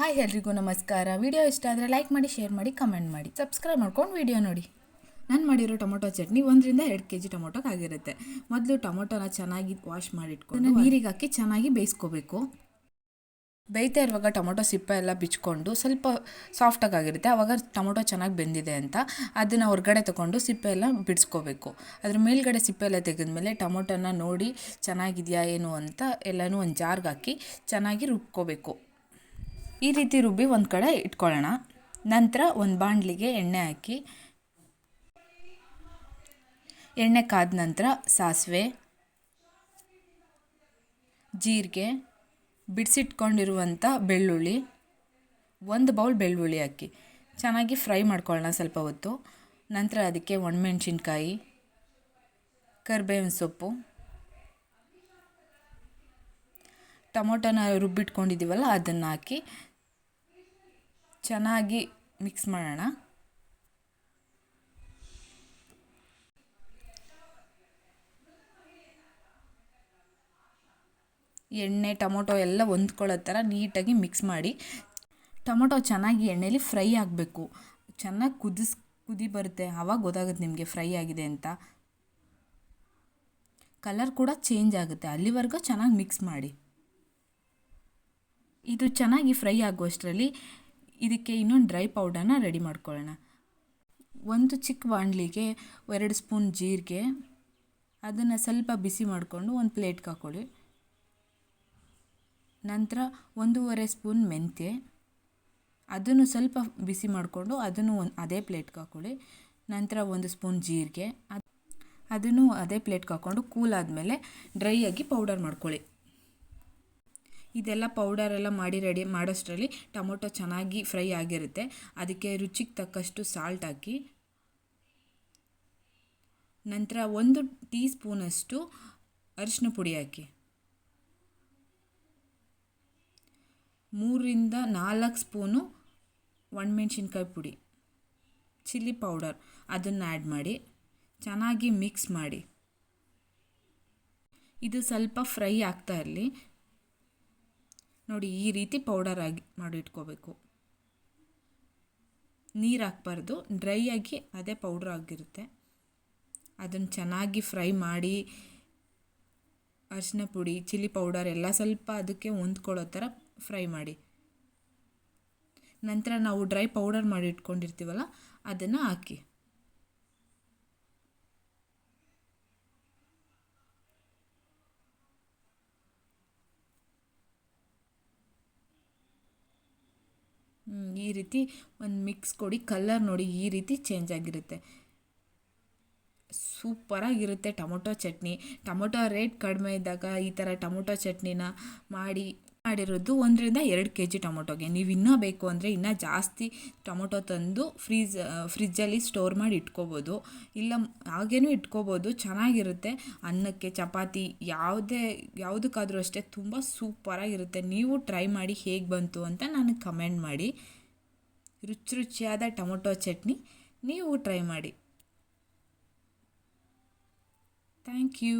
Hi ಎಲ್ರಿಗೂ ನಮಸ್ಕಾರ. Video ಇಷ್ಟ ಆದರೆ ಲೈಕ್ ಮಾಡಿ ಶೇರ್ ಮಾಡಿ ಕಮೆಂಟ್ ಮಾಡಿ. ಸಬ್ಸ್ಕ್ರೈಬ್ ಮಾಡ್ಕೊಂಡು ವಿಡಿಯೋ ನೋಡಿ. ನಾನು ಮಾಡಿರೋ ಟೊಮೊಟೊ ಚಟ್ನಿ ಒಂದರಿಂದ ಎರಡು ಕೆ ಜಿ ಟೊಮೊಟೊ ಆಗಿರುತ್ತೆ ಮೊದಲು ಟೊಮೊಟೊನ ಚೆನ್ನಾಗಿ ವಾಶ್ ಮಾಡಿಟ್ಕೊಂಡು ನೀರಿಗೆ ಹಾಕಿ ಚೆನ್ನಾಗಿ ಬೇಯಿಸ್ಕೋಬೇಕು. ಬೇಯ್ತಾ ಇರುವಾಗ ಟೊಮೊಟೊ ಸಿಪ್ಪೆ ಎಲ್ಲ ಬಿಚ್ಕೊಂಡು ಸ್ವಲ್ಪ ಸಾಫ್ಟಾಗಿ ಆಗಿರುತ್ತೆ. ಆವಾಗ ಟೊಮೊಟೊ ಚೆನ್ನಾಗಿ ಬೆಂದಿದೆ ಅಂತ ಅದನ್ನು ಹೊರಗಡೆ ತೊಗೊಂಡು ಸಿಪ್ಪೆ ಎಲ್ಲ ಬಿಡಿಸ್ಕೋಬೇಕು. ಅದ್ರ ಮೇಲ್ಗಡೆ ಸಿಪ್ಪೆ ಎಲ್ಲ ತೆಗೆದ್ಮೇಲೆ ಟೊಮೊಟೊನ ನೋಡಿ ಚೆನ್ನಾಗಿದೆಯಾ ಏನು ಅಂತ ಎಲ್ಲನೂ ಒಂದು ಜಾರ್ಗೆ ಹಾಕಿ ಚೆನ್ನಾಗಿ ರುಬ್ಕೋಬೇಕು. ಈ ರೀತಿ ರುಬ್ಬಿ ಒಂದು ಕಡೆ ಇಟ್ಕೊಳ್ಳೋಣ. ನಂತರ ಒಂದು ಬಾಣಲಿಗೆ ಎಣ್ಣೆ ಹಾಕಿ. ಎಣ್ಣೆ ಕಾದ ನಂತರ ಸಾಸಿವೆ, ಜೀರಿಗೆ ಬಿಡಿಸಿಟ್ಕೊಂಡಿರುವಂಥ ಬೆಳ್ಳುಳ್ಳಿ, ಒಂದು ಬೌಲ್ ಬೆಳ್ಳುಳ್ಳಿ ಹಾಕಿ. ಚೆನ್ನಾಗಿ ಫ್ರೈ ಮಾಡ್ಕೊಳ್ಳೋಣ ಸ್ವಲ್ಪ ಹೊತ್ತು. ನಂತರ ಅದಕ್ಕೆ ಒಣಮೆಣ್ಸಿನ್ಕಾಯಿ, ಕರಿಬೇವಿನ ಸೊಪ್ಪು. ಟೊಮೊಟೊನ ರುಬ್ಬಿಟ್ಕೊಂಡಿದ್ದೀವಲ್ಲ, ಅದನ್ನು ಹಾಕಿ. ಚೆನ್ನಾಗಿ ಮಿಕ್ಸ್ ಮಾಡೋಣ. ಎಣ್ಣೆ, ಟೊಮೊಟೊ ಎಲ್ಲ ಹೊಂದ್ಕೊಳ್ಳೋ ಥರ ನೀಟಾಗಿ ಮಿಕ್ಸ್ ಮಾಡಿ. ಟೊಮೊಟೊ ಚೆನ್ನಾಗಿ ಎಣ್ಣೆಲಿ ಫ್ರೈ ಆಗಬೇಕು. ಚೆನ್ನಾಗಿ ಕುದಿಸ್, ಕುದಿ ಬರುತ್ತೆ. ಆವಾಗ ಗೊತ್ತಾಗುತ್ತೆ ನಿಮಗೆ ಫ್ರೈ ಆಗಿದೆ ಅಂತ. ಕಲರ್ ಕೂಡ ಚೇಂಜ್ ಆಗುತ್ತೆ. ಅಲ್ಲಿವರೆಗೂ ಚೆನ್ನಾಗಿ ಮಿಕ್ಸ್ ಮಾಡಿ. ಇದು ಚೆನ್ನಾಗಿ ಫ್ರೈ ಆಗುವಷ್ಟರಲ್ಲಿ ಇದಕ್ಕೆ ಇನ್ನೊಂದು ಡ್ರೈ ಪೌಡರ್ನ ರೆಡಿ ಮಾಡ್ಕೊಳ್ಳೋಣ. ಒಂದು ಚಿಕ್ಕ ಬಾಣಲಿಗೆ ಎರಡು ಸ್ಪೂನ್ ಜೀರಿಗೆ, ಅದನ್ನು ಸ್ವಲ್ಪ ಬಿಸಿ ಮಾಡಿಕೊಂಡು ಒಂದು ಪ್ಲೇಟ್ಗೆ ಹಾಕ್ಕೊಳ್ಳಿ. ನಂತರ ಒಂದೂವರೆ ಸ್ಪೂನ್ ಮೆಂತ್ಯ, ಅದನ್ನು ಸ್ವಲ್ಪ ಬಿಸಿ ಮಾಡಿಕೊಂಡು ಅದನ್ನು ಒಂದು ಅದೇ ಪ್ಲೇಟ್ಗೆ ಹಾಕ್ಕೊಳ್ಳಿ. ನಂತರ ಒಂದು ಸ್ಪೂನ್ ಜೀರಿಗೆ ಅದು ಅದನ್ನು ಅದೇ ಪ್ಲೇಟ್ಗೆ ಹಾಕ್ಕೊಂಡು ಕೂಲ್ ಆದಮೇಲೆ ಡ್ರೈ ಆಗಿ ಪೌಡರ್ ಮಾಡ್ಕೊಳ್ಳಿ. ಇದೆಲ್ಲ ಪೌಡರೆಲ್ಲ ಮಾಡಿ ರೆಡಿ ಮಾಡೋಷ್ಟರಲ್ಲಿ ಟೊಮೊಟೊ ಚೆನ್ನಾಗಿ ಫ್ರೈ ಆಗಿರುತ್ತೆ. ಅದಕ್ಕೆ ರುಚಿಗೆ ತಕ್ಕಷ್ಟು ಸಾಲ್ಟ್ ಹಾಕಿ. ನಂತರ ಒಂದು ಟೀ ಸ್ಪೂನಷ್ಟು ಅರಿಶಿನ ಪುಡಿ ಹಾಕಿ. ಮೂರಿಂದ ನಾಲ್ಕು ಸ್ಪೂನು ಒಣಮೆಣ್ಸಿನ್ಕಾಯಿ ಪುಡಿ. ಚಿಲ್ಲಿ ಪೌಡರ್ ಅದನ್ನು ಆ್ಯಡ್ ಮಾಡಿ. ಚೆನ್ನಾಗಿ ಮಿಕ್ಸ್ ಮಾಡಿ. ಇದು ಸ್ವಲ್ಪ ಫ್ರೈ ಆಗ್ತಾ ಇರಲಿ. ನೋಡಿ, ಈ ರೀತಿ ಪೌಡರ್ ಆಗಿ ಮಾಡಿ ಇಟ್ಕೋಬೇಕು ನೀರು ಹಾಕ್ಬಾರ್ದು. ಡ್ರೈ ಆಗಿ ಅದೇ ಪೌಡ್ರ್ ಆಗಿರುತ್ತೆ. ಅದನ್ನು ಚೆನ್ನಾಗಿ ಫ್ರೈ ಮಾಡಿ ಅರಿಶಿನ ಪುಡಿ ಚಿಲ್ಲಿ ಪೌಡರ್ ಎಲ್ಲ ಸ್ವಲ್ಪ ಅದಕ್ಕೆ ಹೊಂದ್ಕೊಳ್ಳೋ ಥರ ಫ್ರೈ ಮಾಡಿ. ನಂತರ ನಾವು ಡ್ರೈ ಪೌಡರ್ ಮಾಡಿ ಇಟ್ಕೊಂಡಿರ್ತೀವಲ್ಲ ಅದನ್ನು ಹಾಕಿ. ಈ ರೀತಿ ಒಂದು ಮಿಕ್ಸ್ ಕೊಡಿ ಕಲ್ಲರ್ ನೋಡಿ ಈ ರೀತಿ ಚೇಂಜ್ ಆಗಿರುತ್ತೆ. ಸೂಪರಾಗಿರುತ್ತೆ ಟೊಮೊಟೊ ಚಟ್ನಿ. ಟೊಮೊಟೊ ರೇಟ್ ಕಡಿಮೆ ಇದ್ದಾಗ ಈ ಥರ ಟೊಮೊಟೊ ಚಟ್ನಿನ ಮಾಡಿ ಮಾಡಿರೋದು ಒಂದರಿಂದ ಎರಡು ಕೆ ಜಿ ಟೊಮೊಟೊಗೆ. ನೀವು ಇನ್ನೂ ಬೇಕು ಅಂದರೆ ಇನ್ನೂ ಜಾಸ್ತಿ ಟೊಮೊಟೊ ತಂದು ಫ್ರೀಜ್ ಫ್ರಿಜ್ಜಲ್ಲಿ ಸ್ಟೋರ್ ಮಾಡಿ ಇಟ್ಕೋಬೋದು. ಇಲ್ಲ ಹಾಗೇನೂ ಇಟ್ಕೋಬೋದು. ಚೆನ್ನಾಗಿರುತ್ತೆ. ಅನ್ನಕ್ಕೆ, ಚಪಾತಿ ಯಾವುದೇ, ಯಾವುದಕ್ಕಾದರೂ ಅಷ್ಟೇ ತುಂಬ ಸೂಪರಾಗಿರುತ್ತೆ. ನೀವು ಟ್ರೈ ಮಾಡಿ ಹೇಗೆ ಬಂತು ಅಂತ ನನಗೆ ಕಮೆಂಟ್ ಮಾಡಿ. ರುಚಿ ರುಚಿಯಾದ ಟೊಮೊಟೊ ಚಟ್ನಿ ನೀವು ಟ್ರೈ ಮಾಡಿ. Thank you.